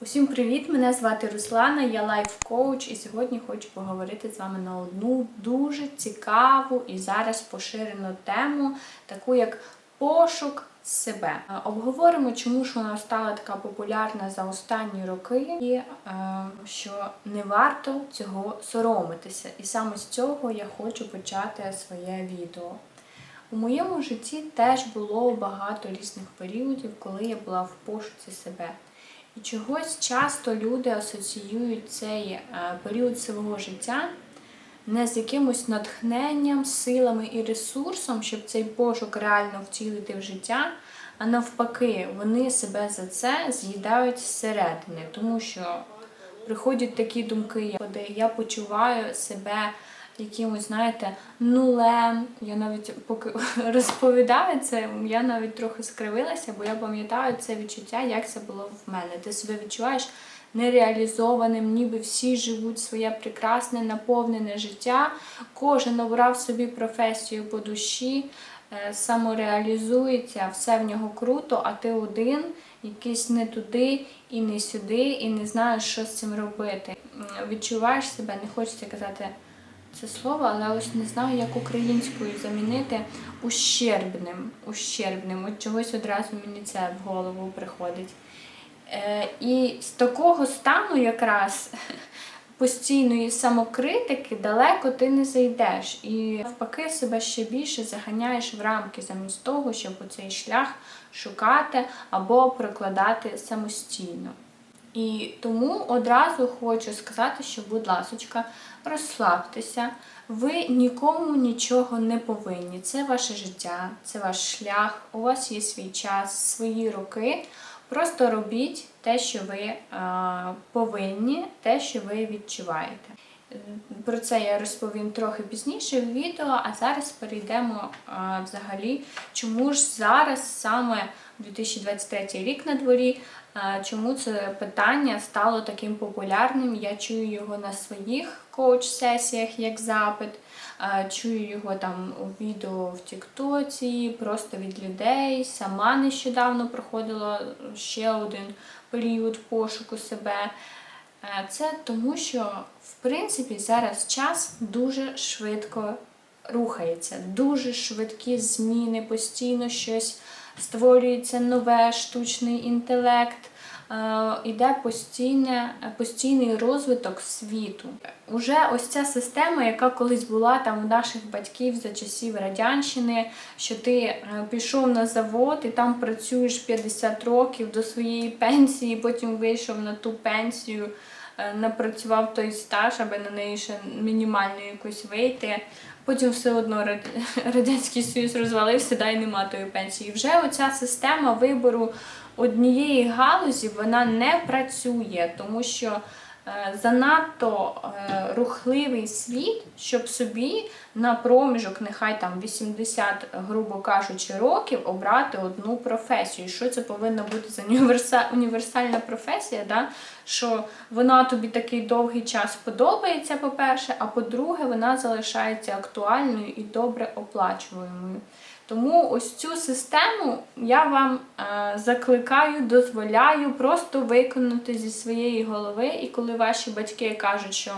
Усім привіт! Мене звати Руслана, я лайф-коуч, і сьогодні хочу поговорити з вами на одну дуже цікаву і зараз поширену тему, таку як пошук себе. Е, Обговоримо, чому ж вона стала така популярна за останні роки, і е, що не варто цього соромитися. І саме з цього я хочу почати своє відео. У моєму житті теж було багато різних періодів, коли я була в пошуці себе. І чогось часто люди асоціюють цей е, період свого життя не з якимось натхненням, силами і ресурсом, щоб цей пошук реально втілити в життя, а навпаки, вони себе за це з'їдають зсередини, тому що приходять такі думки, коли я почуваю себе якимось, знаєте, нулем. Я навіть поки розповідаю це, я навіть трохи скривилася, бо я пам'ятаю це відчуття, як це було в мене. Ти себе відчуваєш нереалізованим, ніби всі живуть своє прекрасне, наповнене життя. Кожен обрав собі професію по душі, е, самореалізується, все в нього круто, а ти один, якийсь не туди і не сюди, і не знаєш, що з цим робити. Відчуваєш себе, не хочеться казати це слово, але ось не знаю, як українською замінити ущербним. Ущербним. От чогось одразу мені це в голову приходить. Е, і з такого стану якраз постійної самокритики далеко ти не зайдеш. І навпаки себе ще більше заганяєш в рамки, замість того, щоб цей шлях шукати або прокладати самостійно. І тому одразу хочу сказати, що, будь ласочка, розслабтеся, ви нікому нічого не повинні. Це ваше життя, це ваш шлях, у вас є свій час, свої роки. Просто робіть те, що ви е, повинні, те, що ви відчуваєте. Про це я розповім трохи пізніше в відео, а зараз перейдемо е, взагалі, чому ж зараз саме 2023 рік на дворі, чому це питання стало таким популярним. Я чую його на своїх коуч-сесіях як запит, чую його там у відео в Тіктоці, просто від людей. Сама нещодавно проходила ще один період пошуку себе. Це тому, що в принципі зараз час дуже швидко рухається, дуже швидкі зміни, постійно щось створюється нове, штучний інтелект. е, Іде постійне, постійний розвиток світу. Уже ось ця система, яка колись була там у наших батьків за часів радянщини, що ти е, пішов на завод і там працюєш 50 років до своєї пенсії, потім вийшов на ту пенсію, е, напрацював той стаж, аби на неї ще мінімально якось вийти. Потім все одно Радянський Союз розвалився, да й нема тої пенсії. Вже оця система вибору однієї галузі вона не працює, тому що е, занадто е, рухливий світ, щоб собі на проміжок, нехай там 80, грубо кажучи, років обрати одну професію. Що це повинна бути за універсальна професія? Да? Що вона тобі такий довгий час подобається, по-перше, а по-друге, вона залишається актуальною і добре оплачуваною. Тому ось цю систему я вам е, закликаю, дозволяю просто виконати зі своєї голови. І коли ваші батьки кажуть, що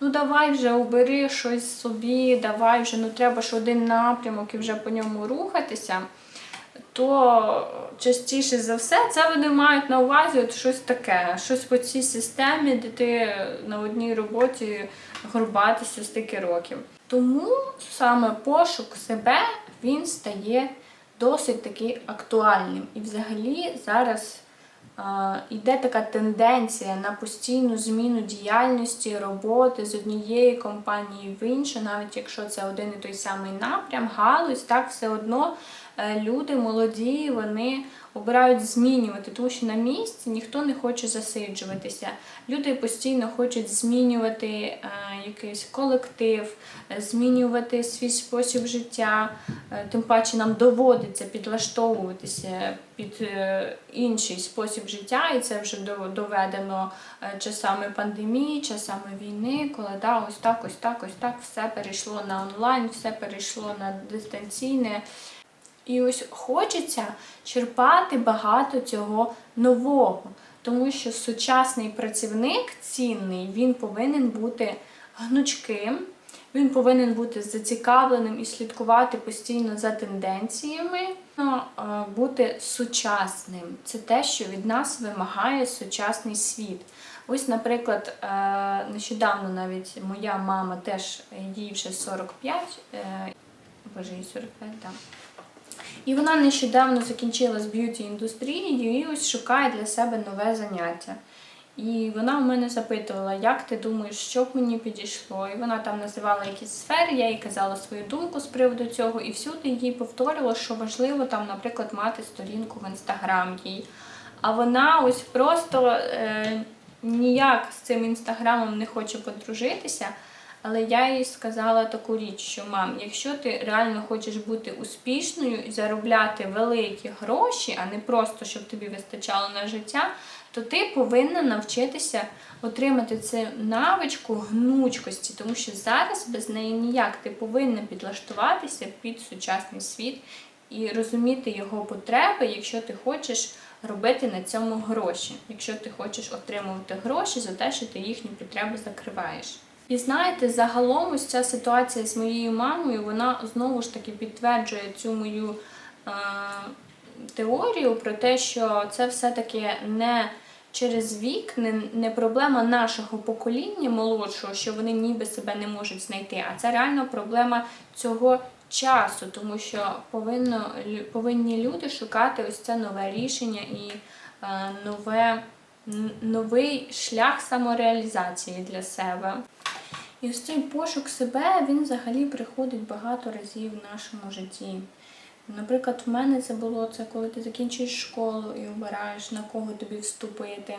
ну давай вже обери щось собі, давай вже ну треба ж один напрямок і вже по ньому рухатися, то частіше за все це вони мають на увазі от щось таке, щось по цій системі, де ти на одній роботі горбатися стільки років. Тому саме пошук себе він стає досить таки актуальним. І взагалі зараз йде така тенденція на постійну зміну діяльності, роботи з однієї компанії в іншу, навіть якщо це один і той самий напрям, галузь, так все одно люди молоді, вони обирають змінювати, тому що на місці ніхто не хоче засиджуватися. Люди постійно хочуть змінювати е, якийсь колектив, е, змінювати свій спосіб життя. Е, Тим паче нам доводиться підлаштовуватися під е, інший спосіб життя, і це вже до- доведено е, часами пандемії, часами війни, коли да, ось так, ось так, ось так все перейшло на онлайн, все перейшло на дистанційне. І ось хочеться черпати багато цього нового. тому що сучасний працівник цінний, він повинен бути гнучким, він повинен бути зацікавленим і слідкувати постійно за тенденціями, бути сучасним. Це те, що від нас вимагає сучасний світ. Ось, наприклад, е, нещодавно навіть моя мама теж їй вже 45, е, боже, їй 45, так. І вона нещодавно закінчила з б'юті індустрією і ось шукає для себе нове заняття. І вона у мене запитувала, як ти думаєш, що б мені підійшло. І вона там називала якісь сфери, я їй казала свою думку з приводу цього, і всюди їй повторювала, що важливо там, наприклад, мати сторінку в інстаграм їй. А вона ось просто е, ніяк з цим інстаграмом не хоче подружитися. Але я їй сказала таку річ, що мам, якщо ти реально хочеш бути успішною і заробляти великі гроші, а не просто щоб тобі вистачало на життя, то ти повинна навчитися отримати цю навичку гнучкості, тому що зараз без неї ніяк ти повинна підлаштуватися під сучасний світ і розуміти його потреби, якщо ти хочеш робити на цьому гроші, якщо ти хочеш отримувати гроші за те, що ти їхні потреби закриваєш. І знаєте, загалом ось ця ситуація з моєю мамою, вона знову ж таки підтверджує цю мою е, теорію про те, що це все-таки не через вік, не, не проблема нашого покоління молодшого, що вони ніби себе не можуть знайти, а це реально проблема цього часу, тому що повинно, повинні люди шукати ось це нове рішення і е, нове, новий шлях самореалізації для себе. І ось цей пошук себе, він взагалі приходить багато разів в нашому житті. Наприклад, в мене це було це, коли ти закінчуєш школу і обираєш, на кого тобі вступити.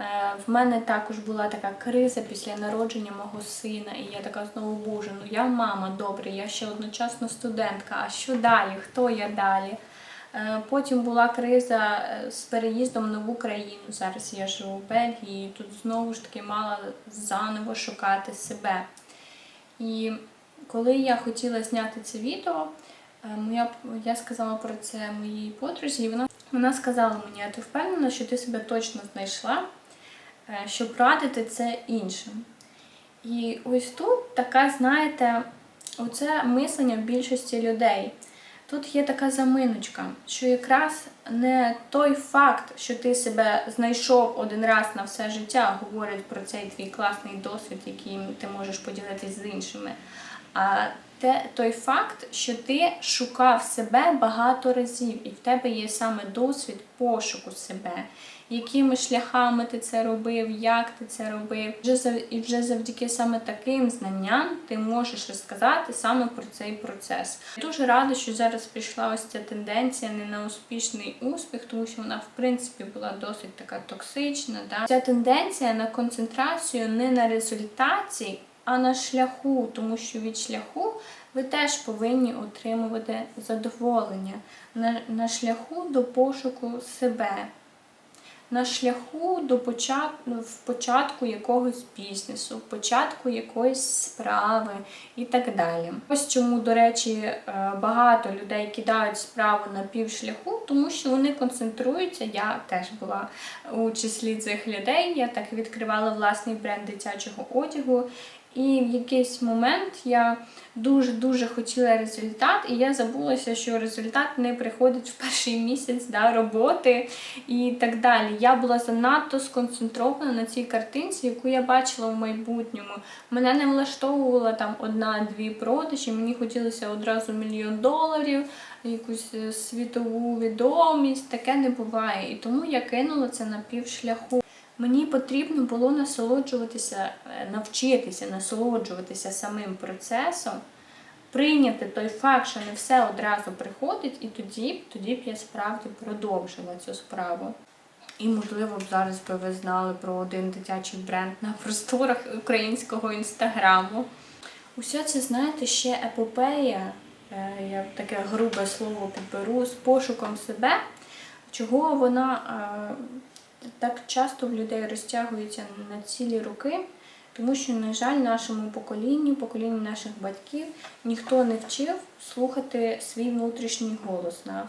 Е, В мене також була така криза після народження мого сина, і я така знову боже, ну я мама, добре, я ще одночасно студентка. А що далі? Хто я далі? Е, Потім була криза е, з переїздом в нову країну. Зараз я живу в Бельгії, тут знову ж таки мала заново шукати себе. І коли я хотіла зняти це відео, е, моя, я сказала про це моїй подрузі, і вона, вона сказала мені, а ти впевнена, що ти себе точно знайшла, щоб радити це іншим. І ось тут така, знаєте, оце мислення в більшості людей. Тут є така заминочка, що якраз не той факт, що ти себе знайшов один раз на все життя, говорить про цей твій класний досвід, яким ти можеш поділитись з іншими. А те, той факт, що ти шукав себе багато разів, і в тебе є саме досвід пошуку себе, якими шляхами ти це робив, як ти це робив. Вже І вже завдяки саме таким знанням ти можеш розказати саме про цей процес. Я дуже рада, що зараз пішла ось ця тенденція не на успішний успіх, тому що вона в принципі була досить така токсична. Да? Ця тенденція на концентрацію не на результаті, а на шляху, тому що від шляху ви теж повинні отримувати задоволення на, на шляху до пошуку себе на шляху до початку, в початку якогось бізнесу, в початку якоїсь справи і так далі. Ось чому, до речі, е, багато людей кидають справу на півшляху, тому що вони концентруються. Я теж була у числі цих людей. Я так відкривала власний бренд дитячого одягу. І в якийсь момент я дуже-дуже хотіла результат, і я забулася, що результат не приходить в перший місяць да, роботи і так далі. Я була занадто сконцентрована на цій картинці, яку я бачила в майбутньому. Мене не влаштовувала там одна-дві продажі, мені хотілося одразу мільйон доларів, якусь е, світову відомість. Таке не буває. І тому я кинула це на півшляху. Мені потрібно було насолоджуватися, е, навчитися насолоджуватися самим процесом, прийняти той факт, що не все одразу приходить, і тоді, тоді б я справді продовжила цю справу. І, можливо, б зараз би ви знали про один дитячий бренд на просторах українського інстаграму. Усе це, знаєте, ще епопея, е, я таке грубе слово підберу, з пошуком себе, чого вона е, так часто в людей розтягується на цілі роки, тому що, на жаль, нашому поколінню, поколінню наших батьків, ніхто не вчив слухати свій внутрішній голос нас.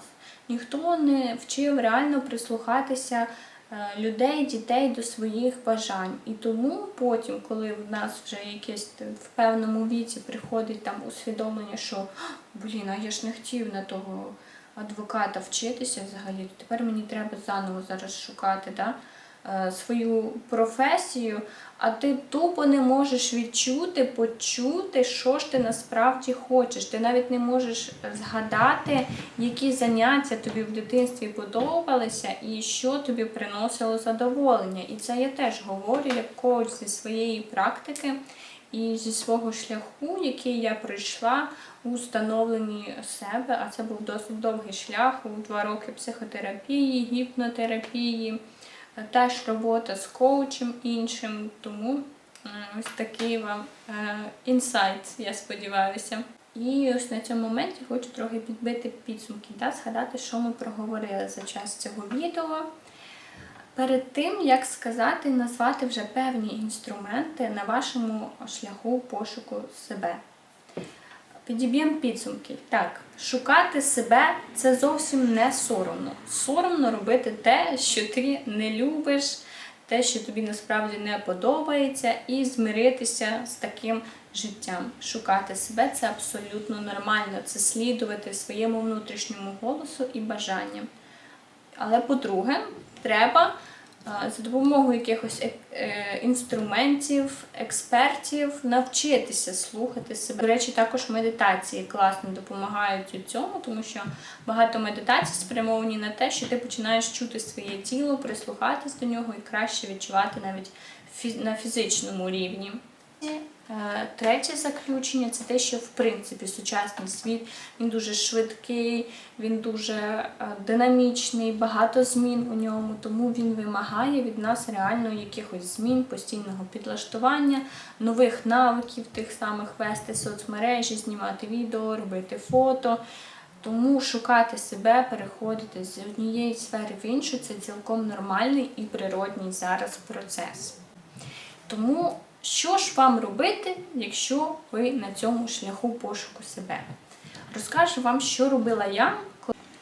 Ніхто не вчив реально прислухатися е, людей, дітей до своїх бажань. І тому потім, коли в нас вже якесь в певному віці приходить там усвідомлення, що блін, а я ж не хотів на того адвоката вчитися взагалі, то тепер мені треба заново зараз шукати да, е, свою професію, а ти тупо не можеш відчути, почути, що ж ти насправді хочеш. Ти навіть не можеш згадати, які заняття тобі в дитинстві подобалися і що тобі приносило задоволення. І це я теж говорю як коуч зі своєї практики і зі свого шляху, який я пройшла у становленні себе, а це був досить довгий шлях, у два роки психотерапії, гіпнотерапії, теж робота з коучем іншим. Тому ось такий вам е, інсайт, я сподіваюся. І ось на цьому моменті хочу трохи підбити підсумки та згадати, що ми проговорили за час цього відео. Перед тим, як сказати, назвати вже певні інструменти на вашому шляху пошуку себе. Підіб'ємо підсумки. Так, шукати себе це зовсім не соромно. Соромно робити те, що ти не любиш, те, що тобі насправді не подобається, і змиритися з таким життям. Шукати себе це абсолютно нормально. Це слідувати своєму внутрішньому голосу і бажанням. Але по-друге, треба за допомогою якихось е- е, інструментів, експертів навчитися слухати себе. До речі, також медитації класно допомагають у цьому, тому що багато медитацій спрямовані на те, що ти починаєш чути своє тіло, прислухатись до нього і краще відчувати навіть на фізичному рівні. Е, Третє заключення це те, що в принципі сучасний світ він дуже швидкий, він дуже е, динамічний, багато змін у ньому, тому він вимагає від нас реально якихось змін, постійного підлаштування, нових навиків, тих самих вести соцмережі, знімати відео, робити фото. Тому шукати себе, переходити з однієї сфери в іншу це цілком нормальний і природній зараз процес. Тому що ж вам робити, якщо ви на цьому шляху пошуку себе? Розкажу вам, що робила я.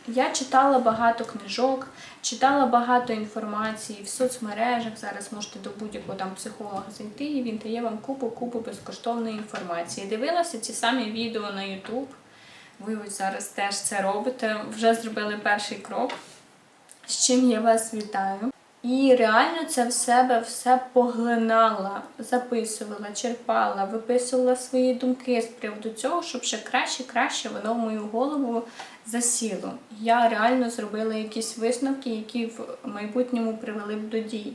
Я читала багато книжок, читала багато інформації в соцмережах. Зараз можете до будь-якого там психолога зайти, і він дає вам купу-купу безкоштовної інформації. Дивилася ці самі відео на YouTube. Ви ось зараз теж це робите. Вже зробили перший крок. З чим я вас вітаю. І реально це в себе все поглинала, записувала, черпала, виписувала свої думки з приводу цього, щоб ще краще, краще воно в мою голову засіло. Я реально зробила якісь висновки, які в майбутньому привели б до дій.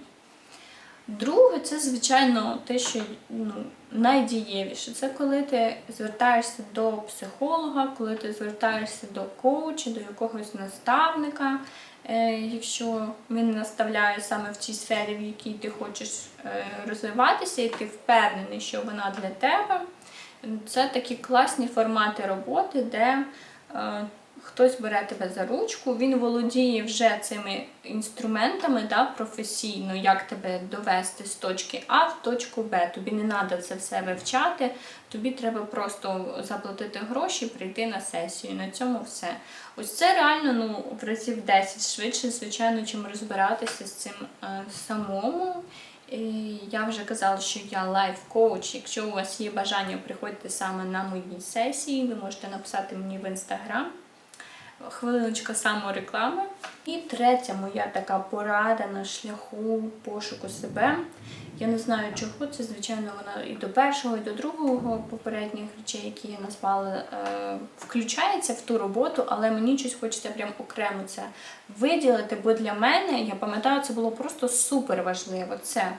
Друге, це, звичайно, те, що ну, найдієвіше. Це коли ти звертаєшся до психолога, коли ти звертаєшся до коуча, до якогось наставника, якщо він наставляє саме в цій сфері, в якій ти хочеш е, розвиватися, і ти впевнений, що вона для тебе. Це такі класні формати роботи, де е, хтось бере тебе за ручку, він володіє вже цими інструментами да, професійно, як тебе довести з точки А в точку Б. Тобі не треба це все вивчати, тобі треба просто заплатити гроші, прийти на сесію. На цьому все. Ось це реально ну, в разів 10 швидше, звичайно, чим розбиратися з цим е, самому. І я вже казала, що я лайф-коуч. Якщо у вас є бажання, приходьте саме на мої сесії, ви можете написати мені в інстаграм. Хвилиночка самореклами. І третя моя така порада на шляху пошуку себе. Я не знаю чого, це, звичайно, вона і до першого, і до другого попередніх речей, які я назвала, е, включається в ту роботу, але мені щось хочеться прям окремо це виділити, бо для мене, я пам'ятаю, це було просто супер важливо. Це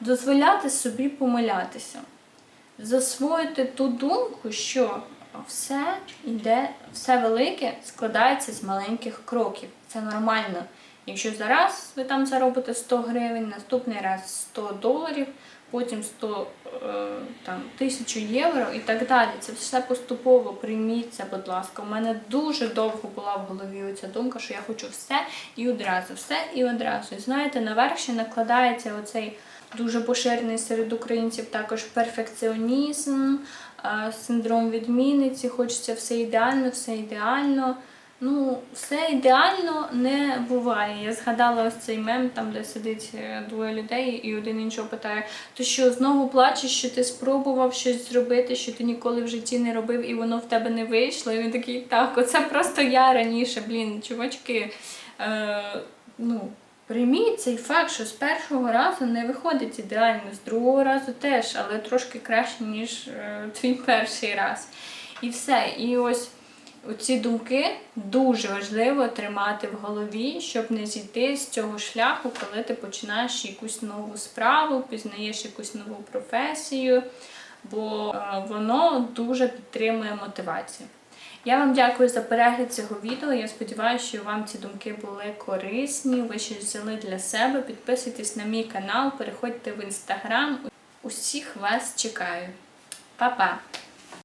дозволяти собі помилятися засвоїти ту думку, що все йде, все велике складається з маленьких кроків. Це нормально. Якщо зараз ви там заробите 100 гривень, наступний раз 100 доларів, потім 100 е, там, тисячу євро і так далі. Це все поступово прийміть це, будь ласка. У мене дуже довго була в голові оця думка, що я хочу все і одразу, все і одразу. І знаєте, наверх ще накладається оцей дуже поширений серед українців також перфекціонізм, синдром відмінниці, хочеться все ідеально, все ідеально. Ну, все ідеально не буває. Я згадала ось цей мем, там, де сидить е, двоє людей, і один іншого питає: ти що знову плачеш, що ти спробував щось зробити, що ти ніколи в житті не робив, і воно в тебе не вийшло. І він такий, так, оце просто я раніше, блін, чувачки. Е, ну, Прийміть цей факт, що з першого разу не виходить ідеально, з другого разу теж, але трошки краще, ніж е, твій перший раз. І все. І ось Оці думки дуже важливо тримати в голові, щоб не зійти з цього шляху, коли ти починаєш якусь нову справу, пізнаєш якусь нову професію, бо е, воно дуже підтримує мотивацію. Я вам дякую за перегляд цього відео. Я сподіваюся, що вам ці думки були корисні. Ви щось взяли для себе. Підписуйтесь на мій канал, переходьте в інстаграм. Усіх вас чекаю. Па-па!